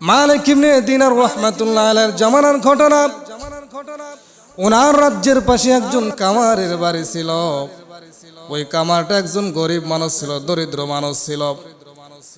মালিক ইবনে দিনার রহমাতুল্লাহ আলাইহির জামানার ঘটনা। ওনার রাজ্যের পাশে একজন কামারের বাড়ি ছিল। ওই কামারটা একজন গরিব মানুষ ছিল, দরিদ্র মানুষ ছিল।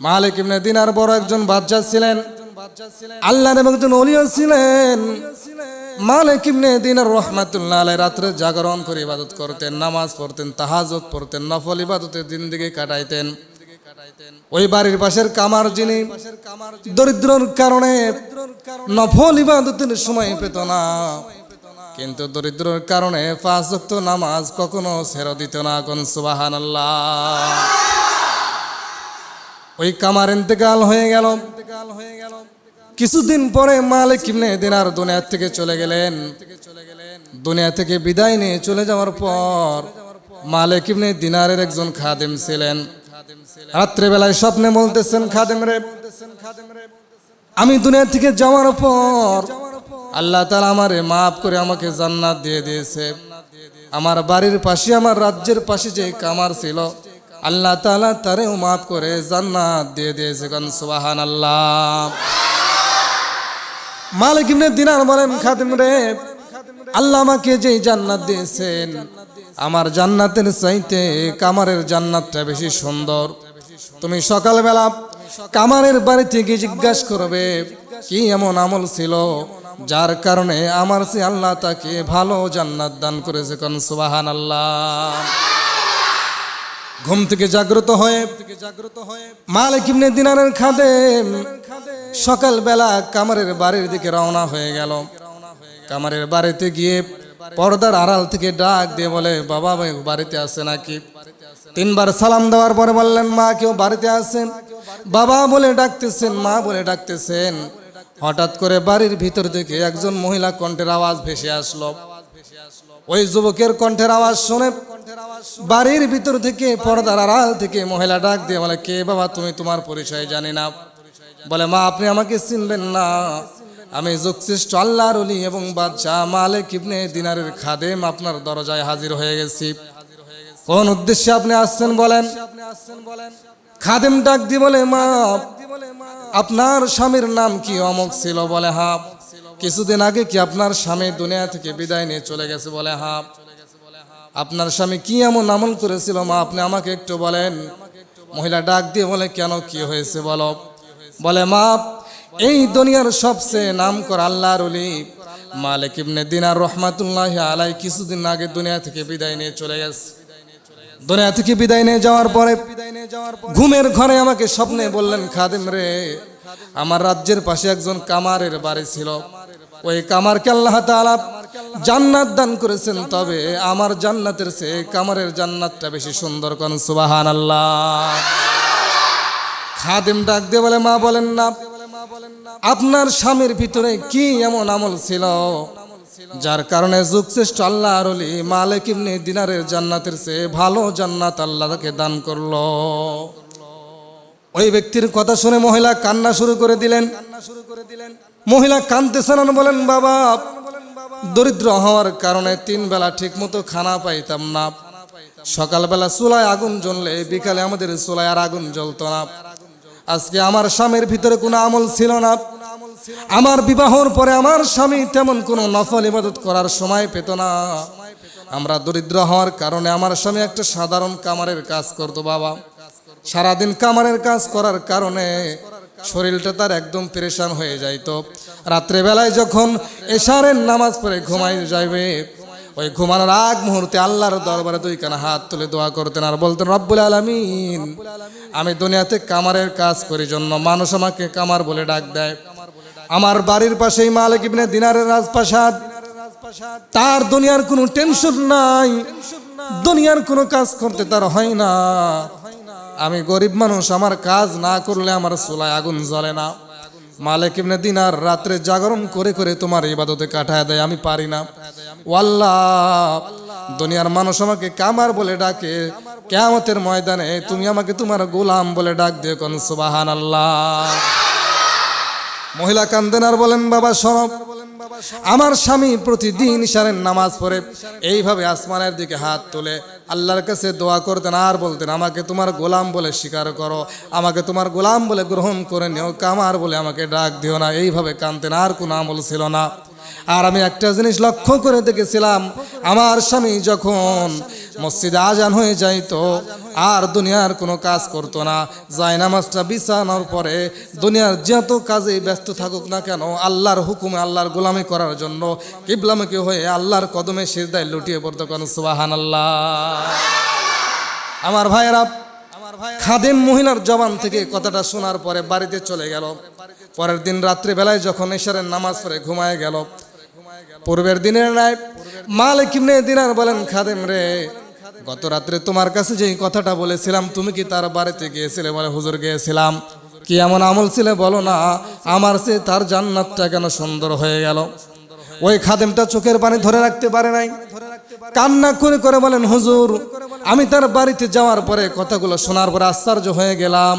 মালিক ইবনে দিনার বড় একজন বাদশা ছিলেন। আল্লাহর একজন অলিও ছিলেন। মালিক ইবনে দিনার রহমাতুল্লাহ আলাই রাত্রে জাগরণ করে ইবাদত করতেন, নামাজ পড়তেন তাহাজত পড়তেন, নফল ইবাদতে দিন দিকে কাটাইতেন। ওই বাড়ির পাশের কামার যিনি দরিদ্রর কারণে নফল ইবাদতের সময় পেত না। কিন্তু দরিদ্রর কারণে পাঁচ নামাজ কখনো ছেড়ে দিত না, কোন সুবাহান ওই কামার ইন্তেকাল হয়ে গেল। কিছুদিন পরে মালিক ইবনে দিনার দুনিয়া থেকে চলে গেলেন। দুনিয়া থেকে বিদায় নিয়ে চলে যাওয়ার পর মালিক ইবনে দিনারের একজন খাদেম ছিলেন। রাত্রেবেলায় স্বপ্নে বলতেছেন, খাদেম রে, আমি দুনিয়া থেকে যাওয়ার পর আল্লাহ তালা আমারে মাফ করে আমাকে জান্নাত দিয়ে দিয়েছে। আমার বাড়ির পাশে, আমার রাজ্যের পাশে যে কামার ছিল, আল্লাহ তালা তারেও মাফ করে জান্নাত দিয়ে দিয়েছে কারণ সুবাহান আল্লাহ মালিক ইবনে দিনার বলেন, খাদেম রে, আল্লাহ আমাকে যে জান্নাত দিয়েছেন, আমার জান্নাতের চাইতে কামারের জান্নাতটা বেশি সুন্দর। তুমি সকালবেলা কামারের বাড়িতে গিয়ে জিজ্ঞাসা করবে, কি এমন আমল ছিল? যার কারণে আমার সে আল্লাহ তাকে ভালো জান্নাত দান করেছে, কোন সুবাহান আল্লাহ ঘুম থেকে জাগ্রত হয়ে জাগ্রত হয়ে মালিক ইবনে দিনারের খাদেম সকালবেলা কামারের বাড়ির দিকে রওনা হয়ে গেল। কামারের বাড়িতে গিয়ে পর্দার আড়াল থেকে ডাক দিয়ে বলে, বাবা ভাই, বাড়িতে আছে নাকি? তিনবার সালাম দেওয়ার পরে বললেন, মা, কেউ বাড়িতে আছেন? বাবা বলে, ডাকতেছেন। মা বলে, ডাকতেছেন। হঠাৎ করে বাড়ির ভিতর থেকে একজন মহিলা কণ্ঠের আওয়াজ ভেসে আসলো। ওই যুবকের কণ্ঠের আওয়াজ শুনে বাড়ির ভিতর থেকে পর্দার আড়াল থেকে মহিলা ডাক দিয়ে বলে, কে বাবা, তুমি তোমার পরিচয় জানি না। বলে, মা, আপনি আমাকে চিনবেন না। আমি যুগশ্রেষ্ঠ আল্লাহর অলি এবং বাদশাহ মালিক ইবনে দিনারের খাদেম। আপনার দরজায় হাজির হয়ে গেছি। কোন উদ্দেশ্যে আপনি আসছেন বলেন? খাদেম ডাক দি বলে, মা, আপনার স্বামীর নাম কি? অমক ছিল বলে হাপ কিছুদিন আগে কি আপনার স্বামী দুনিয়া থেকে বিদায় নিয়ে চলে গেছে বলে হাপ আপনার স্বামী কি এমন আমল করেছিল? মা, আপনি আমাকে একটু বলেন। মহিলা ডাক দিয়ে বলে, কেন কি হয়েছে বলো? বলে, মা, এই দুনিয়ার সবচেয়ে নাম কর আল্লাহর অলি মালিক ইবনে দিনার রহমাতুল্লাহ আলাই কিছুদিন আগে দুনিয়া থেকে বিদায় নিয়ে চলে গেছে। দুনিয়া থেকে বিদায় নিয়ে যাওয়ার পরে ঘুমের ঘরে আমাকে স্বপ্নে বললেন, খাদেম রে, আমার রাজ্যের পাশে একজন কামারের বাড়ি ছিল। ওই কামারকে আল্লাহ তাআলা জান্নাত দান করেছেন, তবে আমার জান্নাতের চেয়ে কামারের জান্নাতটা বেশি সুন্দর কোন সুবাহান আল্লাহ খাদেম ডাক দিয়ে বলে, মা, বলেন না, আপনার স্বামীর ভিতরে কি এমন আমল ছিল? যার কারণে যুগশ্রেষ্ঠ আল্লাহ আরলি মালিক ইবনে দিনারের জান্নাতের চেয়ে ভালো জান্নাত আল্লাহ তাকে দান করল। ওই ব্যক্তির কথা শুনে মহিলা কান্না শুরু করে দিলেন। কান্না শুরু করে দিলেন মহিলা কানতেছেন আর বলেন, বাবা, দরিদ্র হওয়ার কারণে তিন বেলা ঠিক মতো খানা পাইতাম না। সকালবেলা চুলায় আগুন জ্বললে, বিকালে আমাদের চুলায় আর আগুন জ্বলতো না। আজকে আমার স্বামীর ভিতরে কোনো আমল ছিল না। আমার বিবাহর পরে আমার স্বামী তেমন কোনো নফল ইবাদত করার সময় পেত না। আমরা দরিদ্র হওয়ার কারণে আমার স্বামী একটা সাধারণ কামারের কাজ করতো বাবা। সারাদিন কামারের কাজ করার কারণে শরীরটা তার একদম পেরেশান হয়ে যাইতো। রাত্রেবেলায় যখন এশারের নামাজ পড়ে ঘুমাই যাইবে, ওই ঘুমানোর আগ মুহূর্তে আল্লাহর দরবারে দুই কানা হাত তুলে দোয়া করতেন আর বলতেন, রব্বুল আলমিন, আমি দুনিয়াতে কামারের কাজ করি, জন্য মানুষ আমাকে কামার বলে ডাক দেয়। আমার বাড়ির পাশেই মালিক ইবনে দিনারের রাজপ্রাসাদ। তার দুনিয়ার কোনো টেনশন নাই। দুনিয়ার কোনো কাজ করতে তার হয় না। আমি গরিব মানুষ, আমার কাজ না করলে আমার চুলায় আগুন জ্বলে না। মালিক ইবনে দিনার রাত্রে জাগরণ করে করে তোমার ইবাদতে কাটায় দেয়, আমি পারি না। ওয়াল্লাহ, দুনিয়ার মানুষ আমাকে কামার বলে ডাকে। কেয়ামতের ময়দানে তুমি আমাকে তোমার গোলাম বলে ডাক দিয়ে কোন সুবাহান আল্লাহ মহিলা কান্দেন আর বলেন, বাবা, সরব। আমার স্বামী প্রতিদিন ইশারের নামাজ পড়ে। এইভাবে আসমানের দিকে হাত তুলে। আল্লাহর কাছে দোয়া করতেন আর বলতেন, আমাকে তোমার গোলাম বলে স্বীকার করো। আমাকে তোমার গোলাম বলে গ্রহণ করে নিও। কামার বলে আমাকে ডাক দিও না। এইভাবে কানতেন আর কোনো আমল ছিল না। আর আমি একটা জিনিস লক্ষ্য করে দেখেছিলাম, আমার স্বামী যখন মসজিদে আজান হয়ে যাইতো আর দুনিয়ার কোনো কাজ করতো না। যায় নামাজটা বিছানোর পরে, দুনিয়ার যত কাজে ব্যস্ত থাকুক না কেন, আল্লাহর হুকুমে, আল্লাহর গোলামি করার জন্য কিবলামুখী হয়ে আল্লাহর কদমে সিজদায় লুটিয়ে পড়তো কেন? সুবাহান আল্লাহ আমার ভাইয়েরা, খাদেম মহিলার জবান থেকে কথাটা শোনার পরে বাড়িতে চলে গেল। পরের দিন রাত্রিবেলায় যখন এশারের নামাজ পড়ে ঘুমায় গেল। পূর্বের দিনের নাই মালিক ইবনে দিনার বলেন, খাদেম রে গত রাত্রে তোমার কাছে যে কথাটা বলেছিলাম, তুমি কি তার বাড়িতে গিয়েছিলে বলে হুজুর গিয়েছিলাম? কি এমন আমল ছিলে বলো না, আমার সে তার জান্নাতটা কেন সুন্দর হয়ে গেল? ওই খাদেমটা চোখের পানি ধরে রাখতে পারে নাই? কান্না করে করে বলেন, হুজুর, আমি তার বাড়িতে যাওয়ার পরে কথাগুলো শোনার পরে আশ্চর্য হয়ে গেলাম।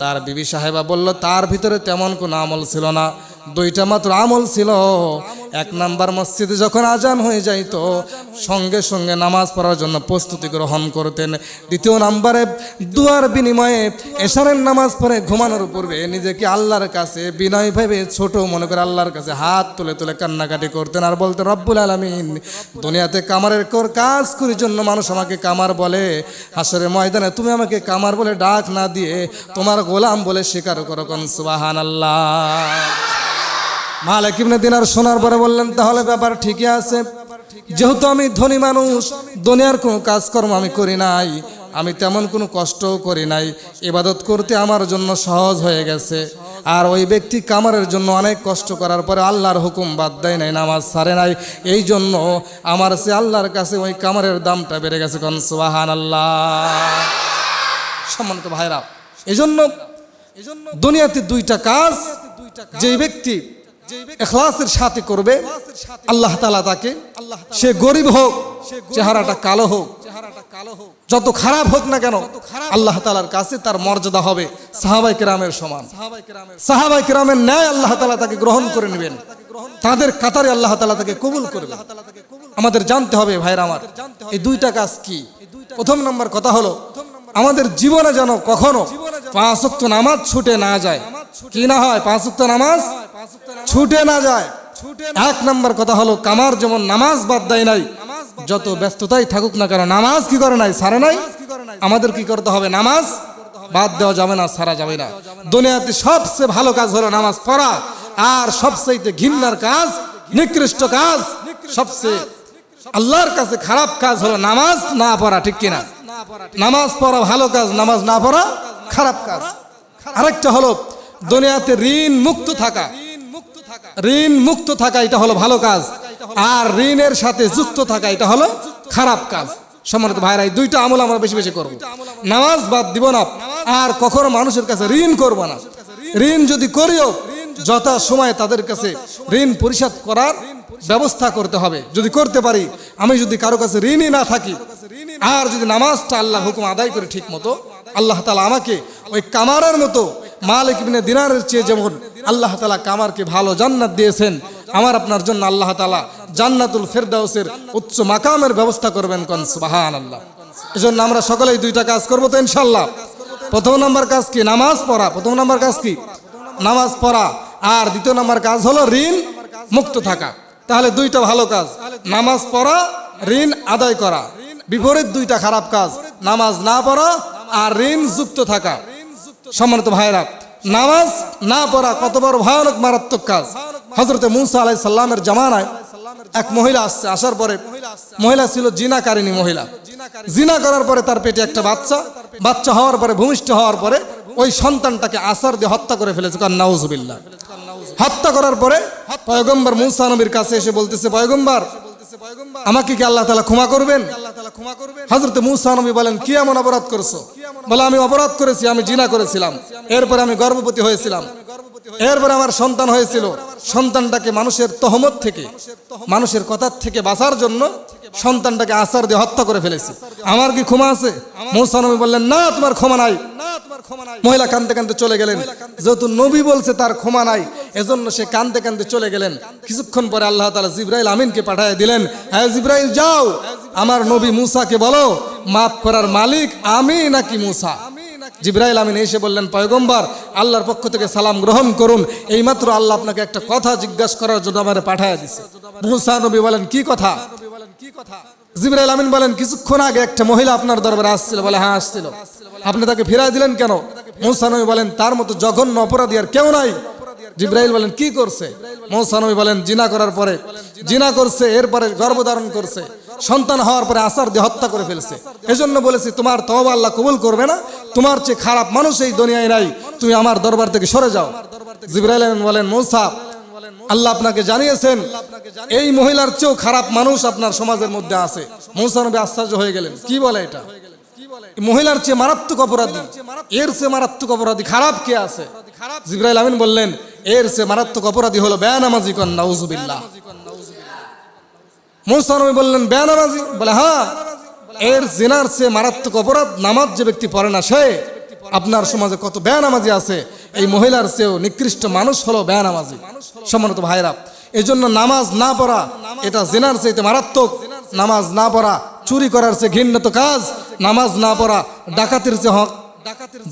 তার বিবি সাহেবা বলল, তার ভিতরে তেমন কোনো আমল ছিল না। দুইটা মাত্র আমল ছিল। এক নাম্বার মসজিদে যখন আজান হয়ে যাইতো, সঙ্গে সঙ্গে নামাজ পড়ার জন্য প্রস্তুতি গ্রহণ করতেন। দ্বিতীয় নাম্বারে দুয়ার বিনিময়ে এশারের নামাজ পড়ে ঘুমানোর পূর্বে নিজেকে আল্লাহর কাছে বিনয় ভেবে ছোট মনে করে আল্লাহর কাছে হাত তুলে তুলে কান্নাকাটি করতেন আর বলতেন, রব্বুল আলমিন, দুনিয়াতে কামারের কর কাজ করির জন্য মানুষ আমাকে কামার বলে। হাসরে ময়দানে তুমি আমাকে কামার বলে ডাক না দিয়ে তোমার গোলাম বলে স্বীকার করো কোন সুবাহান আল্লাহ মালিক ইবনে দিনার শোনার পরে বললেন, তাহলে ব্যাপার ঠিকই আছে। যেহেতু আমি ধনী মানুষ, দুনিয়ার কোনো কাজকর্ম আমি করি নাই, আমি তেমন কোনো কষ্টও করি নাই। ইবাদত করতে আমার জন্য সহজ হয়ে গেছে। আর ওই ব্যক্তি কামারের জন্য অনেক কষ্ট করার পরে আল্লাহর হুকুম বাদ দেয় নাই, নামাজ সারে নাই। এই জন্য আমার সে আল্লাহর কাছে ওই কামারের দামটা বেড়ে গেছে কন সুবাহান আল্লাহ সম্মানিত ভাইরা এজন্য দুনিয়াতে দুইটা কাজ, যেই ব্যক্তি এখলাসের সাথে করবে, আল্লাহ তালা তাকে, সে গরিব হোক, চেহারাটা কালো হোক, যত খারাপ হোক না কেন, আল্লাহ তালার কাছে তার মর্যাদা হবে সাহাবাই কেরামের সমান। সাহাবাই কেরামের ন্যায় আল্লাহ তালা তাকে গ্রহণ করে নেবেন। তাদের কাতারে আল্লাহ তালা তাকে কবুল করবে আমাদের জানতে হবে ভাইরা আমার, এই দুইটা কাজ কি? প্রথম নম্বর কথা হলো, আমাদের জীবনে যেন কখনো পাঁচ নামাজ ছুটে না যায় কি না হয়? পাঁচ ওয়াক্ত নামাজ? ছুটে না যায়। এক নম্বর কথা হলো কামার যেমন নামাজ বাদ দেয় নাই যত ব্যস্ততাই থাকুক না কেন নামাজ কি করে নাই? সারে নাই? আমাদের কি করতে হবে? নামাজ বাদ দেওয়া যাবে না সারা যাবে না। দুনিয়াতে সবচেয়ে ভালো কাজ হলো নামাজ পড়া আর সবচেয়ে ঘিন্নার কাজ নিকৃষ্ট কাজ সবচেয়ে আল্লাহর কাছে খারাপ কাজ হলো নামাজ না পড়া ঠিক কিনা? নামাজ পড়া ভালো কাজ নামাজ না পড়া খারাপ কাজ। আরেকটা হলো দুনিয়াতে ঋণ মুক্ত থাকা। ঋণ মুক্ত থাকা এটা হলো ভালো কাজ। আর ঋণের সাথে যুক্ত থাকা এটা হলো খারাপ কাজ। সম্মানিত ভাইরা, এই দুইটা আমল আমরা বেশি বেশি করব। নামাজ বাদ দিব না। আর কখনো মানুষের কাছে ঋণ করব না। ঋণ যদি করিও, যথা সময় তাদের কাছে ঋণ পরিশোধ করার ব্যবস্থা করতে হবে। যদি করতে পারি, আমি যদি কারও কাছে ঋণই না থাকি, আর যদি নামাজটা আল্লাহ হুকুম আদায় করি ঠিক মতো আল্লাহ তালা আমাকে ওই কামারের মতো মালিক ইবনে দিনারের চেয়ে যেমন আল্লাহ তালা কামারকে ভালো জান্নাত দিয়েছেন, আমার আপনার জন্য আল্লাহ তালা জান্নাতুল ফেরদাউসের উচ্চ মাকামের ব্যবস্থা করবেন কন? সুবাহান আল্লাহ এজন্য আমরা সকলেই দুইটা কাজ করব তো ইনশাল্লাহ প্রথম নম্বর কাজ কি? নামাজ পড়া। প্রথম নম্বর কাজ কি? নামাজ পড়া। আর দ্বিতীয় নম্বর কাজ হলো ঋণ মুক্ত থাকা। তাহলে দুইটা ভালো কাজ। নামাজ পড়া, ঋণ আদায় করা। বিপরীত দুইটা খারাপ কাজ। নামাজ না পড়া আর ঋণ যুক্ত থাকা। সম্মানিত ভাইরা নামাজ না পড়া কত বড় ভয়ানক মারাত্মক কাজ। হজরতে মুসা আলাই সাল্লামের জামানায় এক মহিলা আসছে, আসার পরে মহিলা ছিল জিনাকারিনী মহিলা। জিনা করার পরে তার পেটে একটা বাচ্চা বাচ্চা হওয়ার পরে, ভূমিষ্ঠ হওয়ার পরে ওই সন্তানটাকে আসার দিয়ে হত্যা করে ফেলেছে নাউজুবিল্লাহ। হত্যা করার পরে পয়গম্বর মুসা নবীর কাছে এসে বলতেছে, পয়গম্বর আমাকে কি আল্লাহ তালা ক্ষমা করবেন? হজরত মুসা নবী বলেন কি এমন অপরাধ করছ? বলে আমি অপরাধ করেছি আমি জিনা করেছিলাম। এরপরে আমি গর্ভবতী হয়েছিলাম। এরপরে আমার সন্তান হয়েছিল। সন্তানটাকে মানুষের তহমত থেকে মানুষের কথার থেকে বাঁচার জন্য সন্তানটাকে আসার দিয়ে হত্যা করে ফেলেছি। আমার কি ক্ষমা আছে? মৌসা নবী বললেন না তোমার ক্ষমা নাই। মহিলা কানতে কানতে চলে গেলেন। যেহেতু নবী বলছে তার ক্ষমা নাই। এজন্য সে কান্দে কান্দে চলে গেলেন। কিছুক্ষণ পরে আল্লাহ তালা জিব্রাইল আমিনকে পাঠিয়ে দিলেন হ্যাঁ জিব্রাইল যাও। আমার নবী মুসাকে বলো মাফ করার মালিক আমি নাকি মুসা? জিব্রাইল আমিন এসে বললেন পয়গম্বর আল্লাহর পক্ষ থেকে সালাম গ্রহণ করুন। এইমাত্র আল্লাহ আপনাকে একটা কথা জিজ্ঞাসা করার জন্য আমার পাঠায় দিছে। মুসা নবী বলেন কি কথা? জিব্রাইল আমিন বলেন কিছুক্ষণ আগে একটা মহিলা আপনার দরবারে আসছিল। বলে হ্যাঁ আসছিল। আপনি তাকে ফিরাই দিলেন কেন? মুসা নবী বলেন, তার মতো জঘন্য অপরাধী আর কেউ নাই। জিব্রাইল বলেন, কি করছে? মৌসা নবী বলেন, জিনা করার পরে। জিনা করছে, এরপরে গর্ভধারণ করছে। সন্তান হওয়ার পরে আসার দিয়ে হত্যা করে ফেলছে। এজন্য বলেছি, তোমার তওবা আল্লাহ কবুল করবে না। তোমার চেয়ে খারাপ মানুষ এই দুনিয়ায় নাই। তুমি আমার দরবার থেকে সরে যাও। জিব্রাইল বলেন, মৌসা, আল্লাহ আপনাকে জানিয়েছেন, এই মহিলার চেয়েও খারাপ মানুষ আপনার সমাজের মধ্যে আছে। মৌসা নবী আশ্চর্য হয়ে গেলেন। কি বলে এটা? মহিলার চেয়ে মারাত্মক অপরাধী। এর চেয়ে মারাত্মক অপরাধী খারাপ কে আছে? জিব্রাইল আমিন বললেন, এর চেয়ে মারাত্মক অপরাধী হলো বেয়ানামাজি কন নাউজুবিল্লাহ। মৌসা নবী বললেন, বেয়ানামাজি? বলে হ্যাঁ এর জেনার চেয়ে মারাত্মক অপরাধ নামাজ যে ব্যক্তি পড়ে না সে, আপনার সমাজে কত বেয়ানামাজি আছে? এই মহিলার চেয়েও নিকৃষ্ট মানুষ হলো বেয়ানামাজি, সম্মানিত ভাইরা এই জন্য নামাজ না পড়া, এটা জেনার চেয়ে মারাত্মক। নামাজ না পড়া চুরি করার চেয়ে ঘৃণত কাজ, নামাজ না পড়া ডাকাতির চেয়ে হক।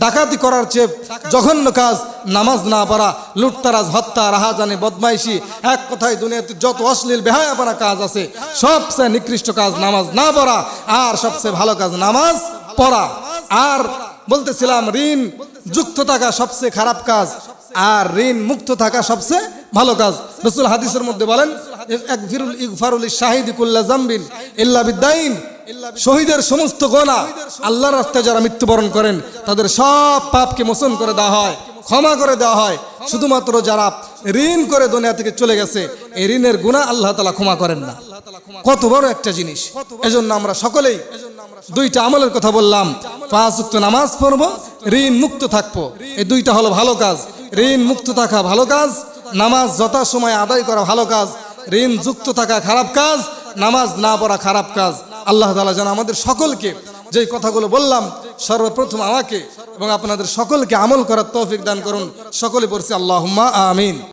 ডাকাতি করার চেয়ে জঘন্য কাজ, নামাজ না পড়া, লুটতারাজ, হত্যা, রাহাজানি, বদমাইশি, এক কথায় দুনিয়াতে যত অশ্লীল, বেহায়াপানা কাজ আছে, সবচেয়ে নিকৃষ্ট কাজ নামাজ না পড়া, আর সবচেয়ে ভালো কাজ নামাজ পড়া। আর বলতেছিলাম, ঋণ যুক্ত থাকা সবচেয়ে খারাপ কাজ, আর ঋণ মুক্ত থাকা সবচেয়ে ভালো কাজ। রসুল হাদিসের মধ্যে বলেন এক ফিরুল ইগফারুল শাহিদ কুল্লা জাম্বিন ইল্লা বিদ্দাইন। শহীদের সমস্ত গোনা আল্লাহর রাস্তায় যারা মৃত্যুবরণ করেন, তাদের সব পাপকে মোচন করে দেওয়া হয়, ক্ষমা করে দেওয়া হয়। শুধুমাত্র যারা ঋণ করে দুনিয়া থেকে চলে গেছে, এই ঋণের গুণা আল্লাহ তালা ক্ষমা করেন না। কত বড় একটা জিনিস। এজন্য আমরা সকলেই দুইটা আমলের কথা বললাম। পাঁচ উক্ত নামাজ পড়ব, ঋণ মুক্ত থাকব। এই দুইটা হলো ভালো কাজ। ঋণ মুক্ত থাকা ভালো কাজ, নামাজ যথাসময় আদায় করা ভালো কাজ। ঋণ যুক্ত থাকা খারাপ কাজ, নামাজ না পড়া খারাপ কাজ। আল্লাহ তালা যেন আমাদের সকলকে যেই কথাগুলো বললাম, সর্বপ্রথম আমাকে এবং আপনাদের সকলকে আমল করার তৌফিক দান করুন। সকলে পড়ছি আল্লাহ আমিন।